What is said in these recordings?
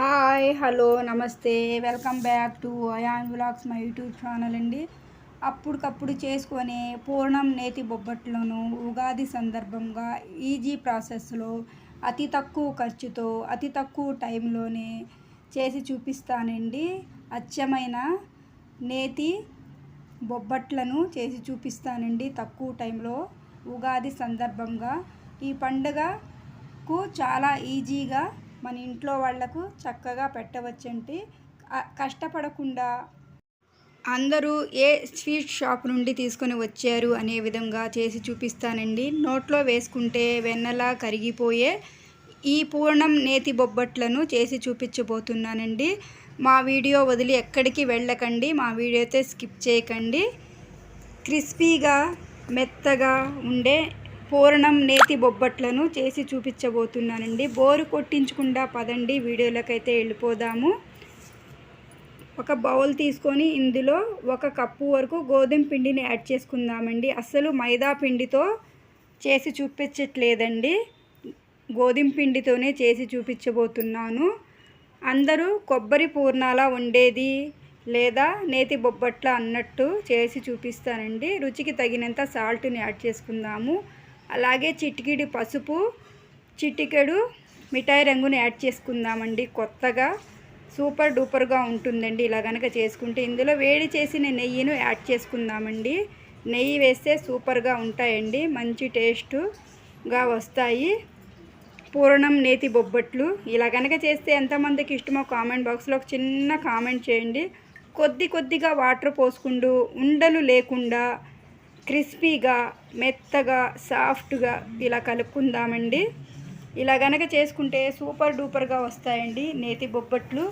Hi hello నమస్తే. Welcome back to Ayan vlogs my YouTube channel అండి. అప్పటికప్పుడు చేసుకునే పూర్ణం నేతి బొబ్బట్లను ఉగాది సందర్భంగా ఈజీ ప్రాసెస్లో అతి తక్కువ ఖర్చుతో అతి తక్కువ టైంలోనే చేసి చూపిస్తానండి. అచ్చమైన నేతి బొబ్బట్లను చేసి చూపిస్తానండి తక్కువ టైంలో ఉగాది సందర్భంగా. ఈ పండుగకు చాలా ఈజీగా మన ఇంట్లో వాళ్ళకు చక్కగా పెట్టవచ్చండి కష్టపడకుండా అందరూ ఏ స్వీట్ షాప్ నుండి తీసుకొని వచ్చారు అనే విధంగా చేసి చూపిస్తానండి. నోట్లో వేసుకుంటే వెన్నలా కరిగిపోయే ఈ పూర్ణం నేతి బొబ్బట్లను చేసి చూపించబోతున్నానండి. మా వీడియో వదిలి ఎక్కడికి వెళ్ళకండి మా వీడియో అయితే స్కిప్ చేయకండి. క్రిస్పీగా మెత్తగా ఉండే పూర్ణం నేతి బొబ్బట్లను చేసి చూపించబోతున్నానండి. బోరు కొట్టించకుండా పదండి వీడియోలకైతే వెళ్ళిపోదాము. ఒక బౌల్ తీసుకొని ఇందులో ఒక కప్పు వరకు గోధుమ పిండిని యాడ్ చేసుకుందామండి. అస్సలు మైదా పిండితో చేసి చూపించట్లేదండి. గోధుమ పిండితోనే చేసి చూపించబోతున్నాను. అందరూ కొబ్బరి పూర్ణాల ఉండేది లేదా నేతి బొబ్బట్ల అన్నట్టు చేసి చూపిస్తానండి. రుచికి తగినంత సాల్ట్ని యాడ్ చేసుకుందాము. అలాగే చిటికిడి పసుపు చిటికెడు మిఠాయి రంగుని యాడ్ చేసుకుందామండి. కొత్తగా సూపర్ డూపర్గా ఉంటుందండి. ఇలా కనుక చేసుకుంటే ఇందులో వేడి చేసిన నెయ్యిను యాడ్ చేసుకుందామండి. నెయ్యి వేస్తే సూపర్గా ఉంటాయండి. మంచి టేస్టుగా వస్తాయి. పూర్ణం నేతి బొబ్బట్లు. ఇలా కనుక చేస్తే ఎంతమందికి ఇష్టమో కామెంట్ బాక్స్లో ఒక చిన్న కామెంట్ చేయండి. కొద్ది కొద్దిగా వాటర్ పోసుకుంటూ ఉండలు లేకుండా క్రిస్పీగా మెత్తగా సాఫ్ట్గా ఇలా కలుపుకుందామండి. ఇలా గనక చేసుకుంటే సూపర్ డూపర్గా వస్తాయండి నేతి బొబ్బట్లు.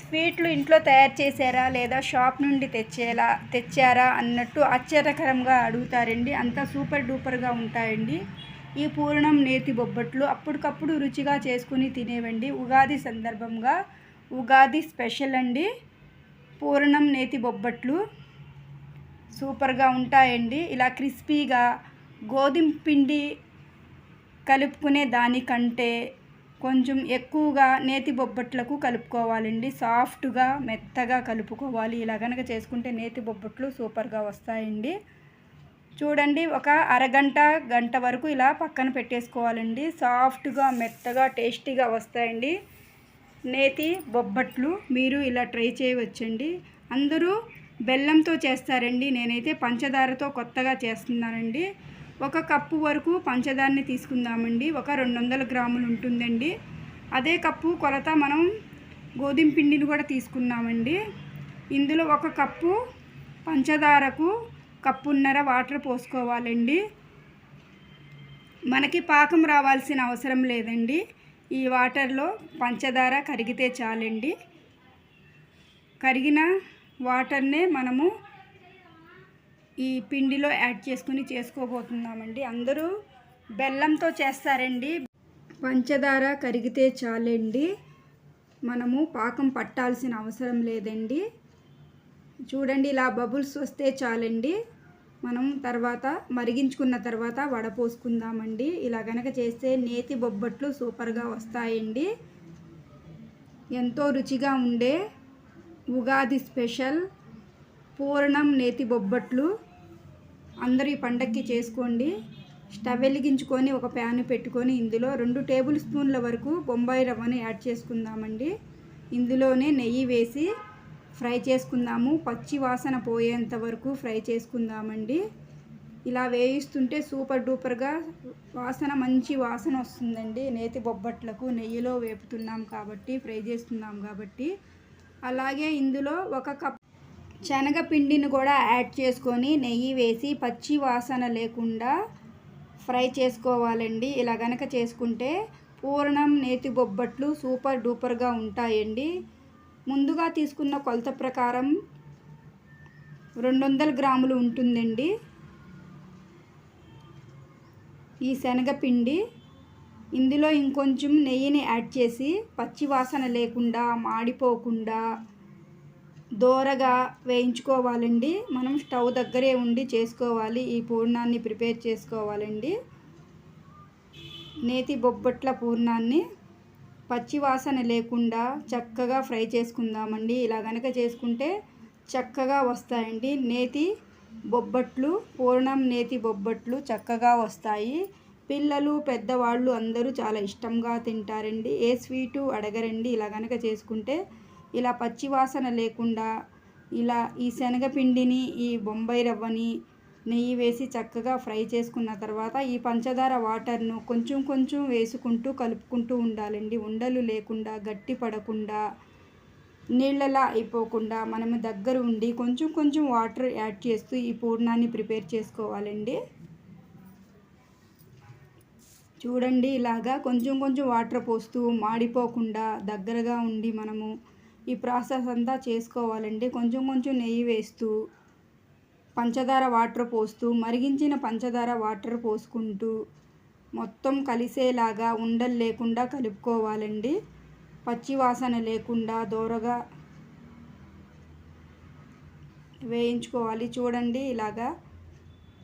స్వీట్లు ఇంట్లో తయారు చేశారా లేదా షాప్ నుండి తెచ్చేలా తెచ్చారా అన్నట్టు ఆశ్చర్యకరంగా అడుగుతారండి. అంత సూపర్ డూపర్గా ఉంటాయండి. ఈ పూర్ణం నేతి బొబ్బట్లు అప్పటికప్పుడు రుచిగా చేసుకుని తినేవండి. ఉగాది సందర్భంగా ఉగాది స్పెషల్ అండి. పూర్ణం నేతి బొబ్బట్లు. సూపర్గా ఉంటాయండి. ఇలా క్రిస్పీగా గోధుమ పిండి కలుపుకునే దానికంటే కొంచెం ఎక్కువగా నేతి బొబ్బట్లకు కలుపుకోవాలండి. సాఫ్ట్గా మెత్తగా కలుపుకోవాలి. ఇలా కనుక చేసుకుంటే నేతి బొబ్బట్లు సూపర్గా వస్తాయండి. చూడండి ఒక అరగంట గంట వరకు ఇలా పక్కన పెట్టేసుకోవాలండి. సాఫ్ట్గా మెత్తగా టేస్టీగా వస్తాయండి. నేతి బొబ్బట్లు మీరు ఇలా ట్రై చేయవచ్చండి. అందరూ బెల్లంతో చేస్తారండి. నేనైతే పంచదారతో కొత్తగా చేస్తున్నానండి. ఒక కప్పు వరకు పంచదారని తీసుకుందామండి. ఒక రెండు వందల గ్రాములు ఉంటుందండి. అదే కప్పు కొలత మనం గోధుమ పిండిని కూడా తీసుకున్నామండి. ఇందులో ఒక కప్పు పంచదారకు కప్పున్నర వాటర్ పోసుకోవాలండి. మనకి పాకం రావాల్సిన అవసరం లేదండి. ఈ వాటర్లో పంచదార కరిగితే చాలండి. కరిగిన వాటర్నే మనము ఈ పిండిలో యాడ్ చేసుకుని చేసుకోబోతున్నామండి. అందరూ బెల్లంతో చేస్తారండి. పంచదార కరిగితే చాలండి. మనము పాకం పట్టాల్సిన అవసరం లేదండి. చూడండి ఇలా బబుల్స్ వస్తే చాలండి. మనం తర్వాత మరిగించుకున్న తర్వాత వడపోసుకుందామండి. ఇలా కనుక చేస్తే నేతి బొబ్బట్లు సూపర్గా వస్తాయండి. ఎంతో రుచిగా ఉండే ఉగాది స్పెషల్. పూర్ణం నేతి బొబ్బట్లు. అందరూ ఈ పండక్కి చేసుకోండి. స్టవ్ వెలిగించుకొని ఒక ప్యాన్ పెట్టుకొని ఇందులో రెండు టేబుల్ స్పూన్ల వరకు బొంబాయి రవ్వను యాడ్ చేసుకుందామండి. ఇందులోనే నెయ్యి వేసి ఫ్రై చేసుకుందాము. పచ్చి వాసన పోయేంత వరకు ఫ్రై చేసుకుందామండి. ఇలా వేయిస్తుంటే సూపర్ డూపర్గా వాసన మంచి వాసన వస్తుందండి. నేతి బొబ్బట్లకు నెయ్యిలో వేపుతున్నాం కాబట్టి ఫ్రై చేస్తున్నాం కాబట్టి. అలాగే ఇందులో ఒక కప్ శనగపిండిని కూడా యాడ్ చేసుకొని నెయ్యి వేసి పచ్చి వాసన లేకుండా ఫ్రై చేసుకోవాలండి. ఇలా గనక చేసుకుంటే పూర్ణం నేతి బొబ్బట్లు సూపర్ డూపర్గా ఉంటాయండి. ముందుగా తీసుకున్న కొలత ప్రకారం రెండు వందల గ్రాములు ఉంటుందండి. ఈ శనగపిండి ఇందులో ఇంకొంచెం నెయ్యిని యాడ్ చేసి పచ్చి వాసన లేకుండా మాడిపోకుండా దోరగా వేయించుకోవాలండి. మనం స్టవ్ దగ్గరే ఉండి చేసుకోవాలి. ఈ పూర్ణాన్ని ప్రిపేర్ చేసుకోవాలండి. నేతి బొబ్బట్ల పూర్ణాన్ని పచ్చి వాసన లేకుండా చక్కగా ఫ్రై చేసుకుందామండి. ఇలా కనుక చేసుకుంటే చక్కగా వస్తాయండి. నేతి బొబ్బట్లు పూర్ణం నేతి బొబ్బట్లు చక్కగా వస్తాయి. పిల్లలు పెద్దవాళ్ళు అందరూ చాలా ఇష్టంగా తింటారండి. ఏ స్వీటు అడగరండి. ఇలా కనుక చేసుకుంటే ఇలా పచ్చివాసన లేకుండా ఇలా ఈ శనగపిండిని ఈ బొంబాయి రవ్వని నెయ్యి వేసి చక్కగా ఫ్రై చేసుకున్న తర్వాత ఈ పంచదార వాటర్ను కొంచెం కొంచెం వేసుకుంటూ కలుపుకుంటూ ఉండాలండి. ఉండలు లేకుండా గట్టి పడకుండా నీళ్ళలా అయిపోకుండా మనము దగ్గర ఉండి కొంచెం కొంచెం వాటర్ యాడ్ చేస్తూ ఈ పూర్ణాన్ని ప్రిపేర్ చేసుకోవాలండి. చూడండి ఇలాగా కొంచెం కొంచెం వాటర్ పోస్తూ మాడిపోకుండా దగ్గరగా ఉండి మనము ఈ ప్రాసెస్ అంతా చేసుకోవాలండి. కొంచెం కొంచెం నెయ్యి వేస్తూ పంచదార వాటర్ పోస్తూ మరిగించిన పంచదార వాటర్ పోసుకుంటూ మొత్తం కలిసేలాగా ఉండలు లేకుండా కలుపుకోవాలండి. పచ్చివాసన లేకుండా దూరగా వేయించుకోవాలి. చూడండి ఇలాగా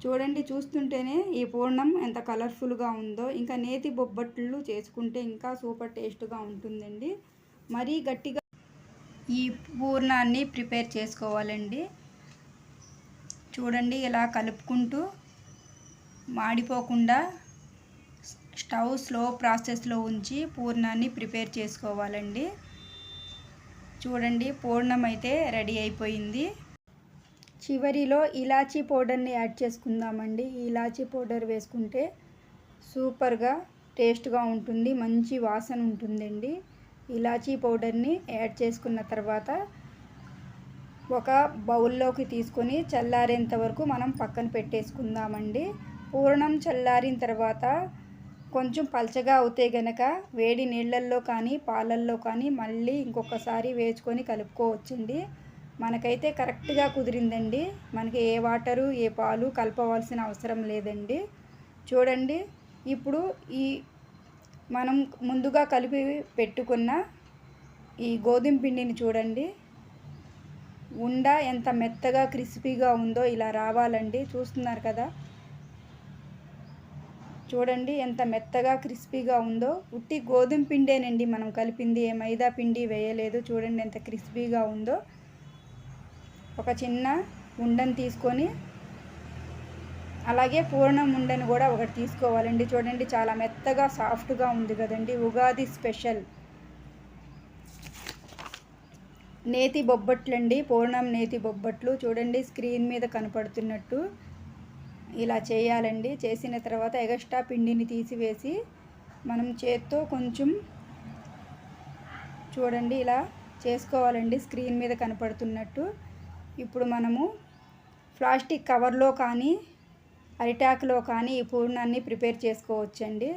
చూడండి చూస్తుంటేనే ఈ పూర్ణం ఎంత కలర్ఫుల్గా ఉందో ఇంకా నేతి బొబ్బట్లు చేసుకుంటే ఇంకా సూపర్ టేస్ట్గా ఉంటుందండి. మరీ గట్టిగా ఈ పూర్ణాన్ని ప్రిపేర్ చేసుకోవాలండి. చూడండి ఇలా కలుపుకుంటూ మాడిపోకుండా స్టవ్ స్లో ప్రాసెస్లో ఉంచి పూర్ణాన్ని ప్రిపేర్ చేసుకోవాలండి. చూడండి పూర్ణం అయితే రెడీ అయిపోయింది. చివరిలో ఇలాచీ పౌడర్ని యాడ్ చేసుకుందామండి. ఈ ఇలాచీ పౌడర్ వేసుకుంటే సూపర్గా టేస్ట్గా ఉంటుంది మంచి వాసన ఉంటుందండి. ఇలాచీ పౌడర్ని యాడ్ చేసుకున్న తర్వాత ఒక బౌల్లోకి తీసుకొని చల్లారేంత వరకు మనం పక్కన పెట్టేసుకుందామండి. పూర్ణం చల్లారిన తర్వాత కొంచెం పలచగా అవుతే గనక వేడి నీళ్ళల్లో కానీ పాలల్లో కానీ మళ్ళీ ఇంకొకసారి వేసుకొని కలుపుకోవచ్చండి. మనకైతే కరెక్ట్గా కుదిరిందండి. మనకి ఏ వాటరు ఏ పాలు కలపవలసిన అవసరం లేదండి. చూడండి ఇప్పుడు ఈ మనం ముందుగా కలిపి పెట్టుకున్న ఈ గోధుమ పిండిని చూడండి. ఉండ ఎంత మెత్తగా క్రిస్పీగా ఉందో ఇలా రావాలండి. చూస్తున్నారు కదా? చూడండి ఎంత మెత్తగా క్రిస్పీగా ఉందో. ఉట్టి గోధుమ పిండేనండి మనం కలిపింది. ఏ మైదా పిండి వేయలేదు. చూడండి ఎంత క్రిస్పీగా ఉందో. ఒక చిన్న ఉండని తీసుకొని అలాగే పూర్ణం ఉండని కూడా ఒకటి తీసుకోవాలండి. చూడండి చాలా మెత్తగా సాఫ్ట్గా ఉంది కదండి. ఉగాది స్పెషల్. నేతి బొబ్బట్లు అండి పూర్ణం నేతి బొబ్బట్లు. చూడండి స్క్రీన్ మీద కనపడుతున్నట్టు ఇలా చేయాలండి. చేసిన తర్వాత ఎగస్ట్రా పిండిని తీసివేసి మనం చేత్తో కొంచెం చూడండి ఇలా చేసుకోవాలండి. స్క్రీన్ మీద కనపడుతున్నట్టు. ఇప్పుడు మనము ప్లాస్టిక్ కవర్లో కానీ అరిటాకులో కానీ ఈ పూర్ణాన్ని ప్రిపేర్ చేసుకోవచ్చండి.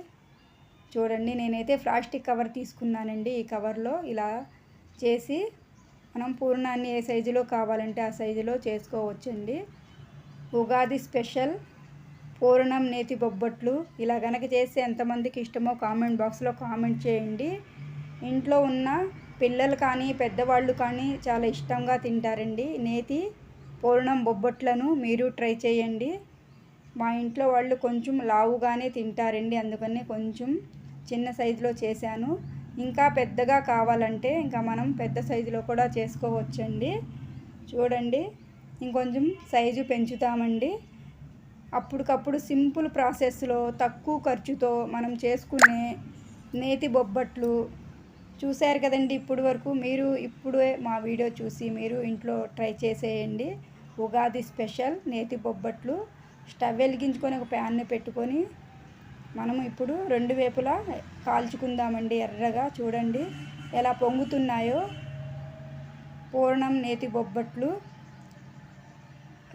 చూడండి నేనైతే ప్లాస్టిక్ కవర్ తీసుకున్నానండి ఈ కవర్లో. ఇలా చేసి మనం పూర్ణాన్ని ఏ సైజులో కావాలంటే ఆ సైజులో చేసుకోవచ్చండి. ఉగాది స్పెషల్ పూర్ణం నేతి బొబ్బట్లు ఇలా కనుక చేస్తే ఎంతమందికి ఇష్టమో కామెంట్ బాక్స్లో కామెంట్ చేయండి. ఇంట్లో ఉన్న పిల్లలు కానీ పెద్దవాళ్ళు కానీ చాలా ఇష్టంగా తింటారండి. నేతి పూర్ణం బొబ్బట్లను మీరు ట్రై చేయండి. మా ఇంట్లో వాళ్ళు కొంచెం లావుగానే తింటారండి. అందుకని కొంచెం చిన్న సైజులో చేశాను. ఇంకా పెద్దగా కావాలంటే ఇంకా మనం పెద్ద సైజులో కూడా చేసుకోవచ్చండి. చూడండి ఇంకొంచెం సైజు పెంచుతామండి. అప్పటికప్పుడు సింపుల్ ప్రాసెస్లో తక్కువ ఖర్చుతో మనం చేసుకునే నేతి బొబ్బట్లు చూశారు కదండి ఇప్పుడు వరకు. మీరు ఇప్పుడే మా వీడియో చూసి మీరు ఇంట్లో ట్రై చేసేయండి. ఉగాది స్పెషల్ నేతి బొబ్బట్లు. స్టవ్ వెలిగించుకొని ఒక ప్యాన్ని పెట్టుకొని మనం ఇప్పుడు రెండు వైపులా కాల్చుకుందామండి ఎర్రగా. చూడండి ఎలా పొంగుతున్నాయో. పూర్ణం నేతి బొబ్బట్లు.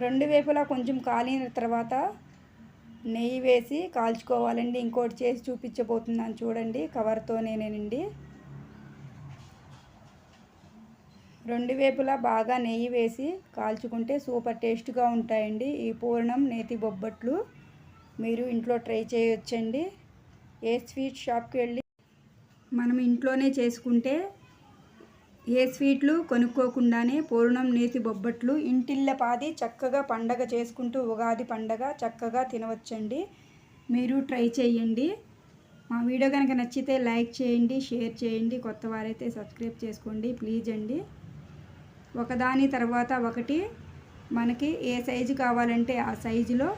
రెండు వైపులా కొంచెం కాలిన తర్వాత నెయ్యి వేసి కాల్చుకోవాలండి. ఇంకోటి చేసి చూపించబోతున్నాను చూడండి. కవర్తోనేనండి రెండు వైపులా బాగా నెయ్యి వేసి కాల్చుకుంటే సూపర్ టేస్ట్గా ఉంటాయండి. ఈ పూర్ణం నేతి బొబ్బట్లు మీరు ఇంట్లో ట్రై చేయొచ్చండి. ఏ స్వీట్ షాప్కి వెళ్ళి మనం ఇంట్లోనే చేసుకుంటే ఏ స్వీట్లు కొనుక్కోకుండానే పూర్ణం నేతి బొబ్బట్లు ఇంటిల్ల పాది చక్కగా పండగ చేసుకుంటూ ఉగాది పండగ చక్కగా తినవచ్చండి. మీరు ట్రై చేయండి. మా వీడియో కనుక నచ్చితే లైక్ చేయండి షేర్ చేయండి. కొత్త వారైతే సబ్స్క్రైబ్ చేసుకోండి ప్లీజ్ అండి. ఒకదాని తర్వాత ఒకటి. మనకి ఏ సైజు కావాలంటే ఆ సైజులో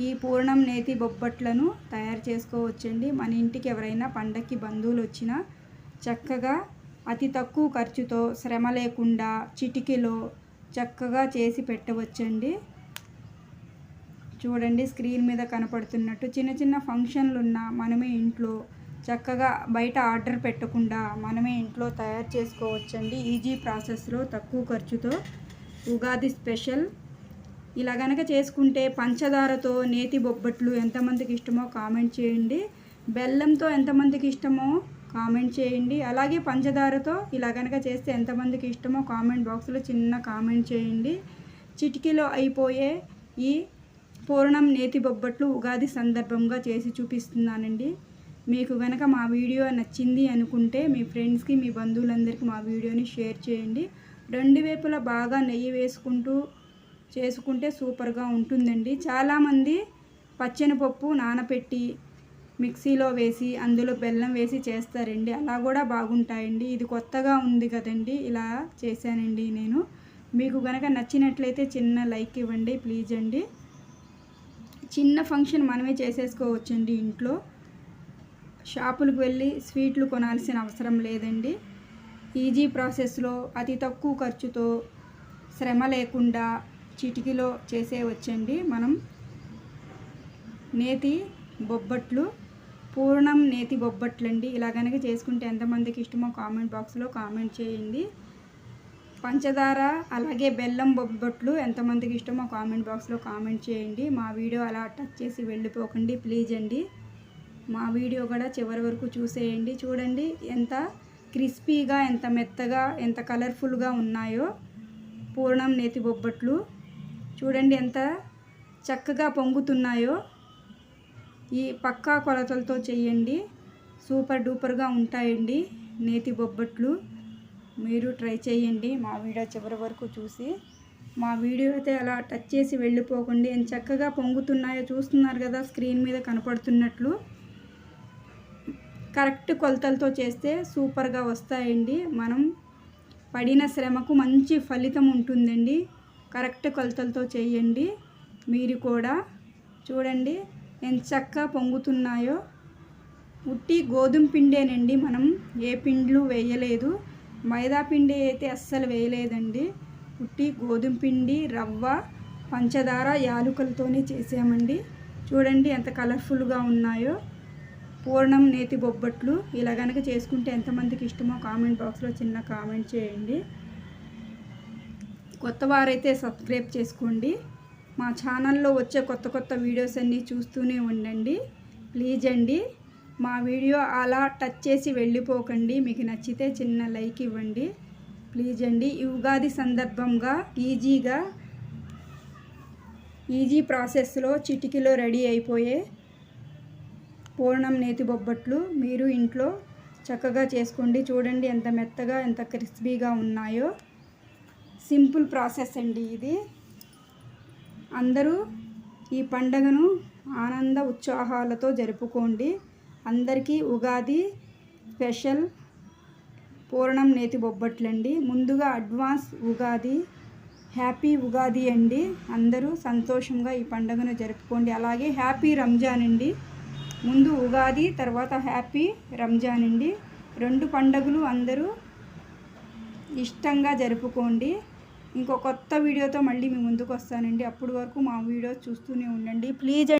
ఈ పూర్ణం నేతి బొబ్బట్లను తయారు చేసుకోవచ్చండి. మన ఇంటికి ఎవరైనా పండక్కి బంధువులు వచ్చినా చక్కగా అతి తక్కువ ఖర్చుతో శ్రమ లేకుండా చిటికీలో చక్కగా చేసి పెట్టవచ్చండి. చూడండి స్క్రీన్ మీద కనపడుతున్నట్టు చిన్న చిన్న ఫంక్షన్లు ఉన్న మనమే ఇంట్లో చక్కగా బయట ఆర్డర్ పెట్టకుండా మనమే ఇంట్లో తయారు చేసుకోవచ్చండి. ఈజీ ప్రాసెస్లో తక్కువ ఖర్చుతో ఉగాది స్పెషల్. ఇలా గనక చేసుకుంటే పంచదారతో నేతి బొబ్బట్లు ఎంతమందికి ఇష్టమో కామెంట్ చేయండి. బెల్లంతో ఎంతమందికి ఇష్టమో కామెంట్ చేయండి. అలాగే పంచదారతో ఇలా గనక చేస్తే ఎంతమందికి ఇష్టమో కామెంట్ బాక్స్లో చిన్న కామెంట్ చేయండి. చిటికీలో అయిపోయే ఈ పూర్ణం నేతి బొబ్బట్లు ఉగాది సందర్భంగా చేసి చూపిస్తున్నానండి. మీకు కనుక మా వీడియో నచ్చింది అనుకుంటే మీ ఫ్రెండ్స్కి మీ బంధువులందరికీ మా వీడియోని షేర్ చేయండి. రెండు వైపులా బాగా నెయ్యి వేసుకుంటూ చేసుకుంటే సూపర్గా ఉంటుందండి. చాలామంది పప్పు నానపెట్టి మిక్సీలో వేసి అందులో బెల్లం వేసి చేస్తారండి. అలా కూడా బాగుంటాయండి. ఇది కొత్తగా ఉంది కదండి. ఇలా చేశానండి నేను. మీకు కనుక నచ్చినట్లయితే చిన్న లైక్ ఇవ్వండి ప్లీజ్ అండి. చిన్న ఫంక్షన్ మనమే చేసేసుకోవచ్చండి ఇంట్లో. షాపులకు వెళ్ళి స్వీట్లు కొనాల్సిన అవసరం లేదండి. ఈజీ ప్రాసెస్లో అతి తక్కువ ఖర్చుతో శ్రమ లేకుండా చిటికీలో చేసేవచ్చండి మనం. నేతి బొబ్బట్లు పూర్ణం నేతి బొబ్బట్లండి. ఇలా కనుక చేసుకుంటే ఎంతమందికి ఇష్టమో కామెంట్ బాక్స్లో కామెంట్ చేయండి. పంచదార అలాగే బెల్లం బొబ్బట్లు ఎంతమందికి ఇష్టమో కామెంట్ బాక్స్లో కామెంట్ చేయండి. మా వీడియో అలా టచ్ చేసి వెళ్ళిపోకండి ప్లీజ్ అండి. మా వీడియో కూడా చివరి వరకు చూసేయండి. చూడండి ఎంత క్రిస్పీగా ఎంత మెత్తగా ఎంత కలర్ఫుల్గా ఉన్నాయో పూర్ణం నేతి బొబ్బట్లు. చూడండి ఎంత చక్కగా పొంగుతున్నాయో. ఈ పక్కా కొలతలతో చేయండి. సూపర్ డూపర్గా ఉంటాయండి నేతి బొబ్బట్లు. మీరు ట్రై చేయండి మా వీడియో చివరి వరకు చూసి. మా వీడియో అయితే అలా టచ్ చేసి వెళ్ళిపోకండి. ఎంత చక్కగా పొంగుతున్నాయో చూస్తున్నారు కదా స్క్రీన్ మీద కనపడుతున్నట్లు. కరెక్ట్ కొలతలతో చేస్తే సూపర్గా వస్తాయండి. మనం పడిన శ్రమకు మంచి ఫలితం ఉంటుందండి. కరెక్ట్ కొలతలతో చేయండి. మీరు కూడా చూడండి ఎంత చక్కగా పొంగుతున్నాయో. ఉట్టి గోధుమ పిండేనండి మనం. ఏ పిండ్లు వేయలేదు. మైదా పిండి అయితే అస్సలు వేయలేదండి. ఉట్టి గోధుమ పిండి రవ్వ పంచదార యాలుకలతోనే చేసామండి. చూడండి ఎంత కలర్ఫుల్గా ఉన్నాయో. పూర్ణం నేతి బొబ్బట్లు ఇలా కనుక చేసుకుంటే ఎంతమందికి ఇష్టమో కామెంట్ బాక్స్లో చిన్న కామెంట్ చేయండి. కొత్త వారైతే సబ్స్క్రైబ్ చేసుకోండి. మా ఛానల్లో వచ్చే కొత్త కొత్త వీడియోస్ అన్నీ చూస్తూనే ఉండండి. ప్లీజ్ అండి మా వీడియో అలా టచ్ చేసి వెళ్ళిపోకండి. మీకు నచ్చితే చిన్న లైక్ ఇవ్వండి. ప్లీజ్ అండి ఈ ఉగాది సందర్భంగా ఈజీగా ఈజీ ప్రాసెస్లో చిటికీలో రెడీ అయిపోయే పూర్ణం నేతి బొబ్బట్లు మీరు ఇంట్లో చక్కగా చేసుకోండి. చూడండి ఎంత మెత్తగా ఎంత క్రిస్పీగా ఉన్నాయో. సింపుల్ ప్రాసెస్ అండి ఇది. అందరూ ఈ పండగను ఆనంద ఉత్సాహాలతో జరుపుకోండి. అందరికీ ఉగాది స్పెషల్ పూర్ణం నేతి బొబ్బట్లండి. ముందుగా అడ్వాన్స్ ఉగాది హ్యాపీ ఉగాది అండి. అందరూ సంతోషంగా ఈ పండుగను జరుపుకోండి. అలాగే హ్యాపీ రంజాన్ అండి. ముందు ఉగాది తర్వాత హ్యాపీ రంజాన్ అండి. రెండు పండుగలు అందరూ ఇష్టంగా జరుపుకోండి. ఇంకో కొత్త వీడియోతో మళ్ళీ మీ ముందుకు వస్తానండి. అప్పటి వరకు మా వీడియో చూస్తూనే ఉండండి. ప్లీజ్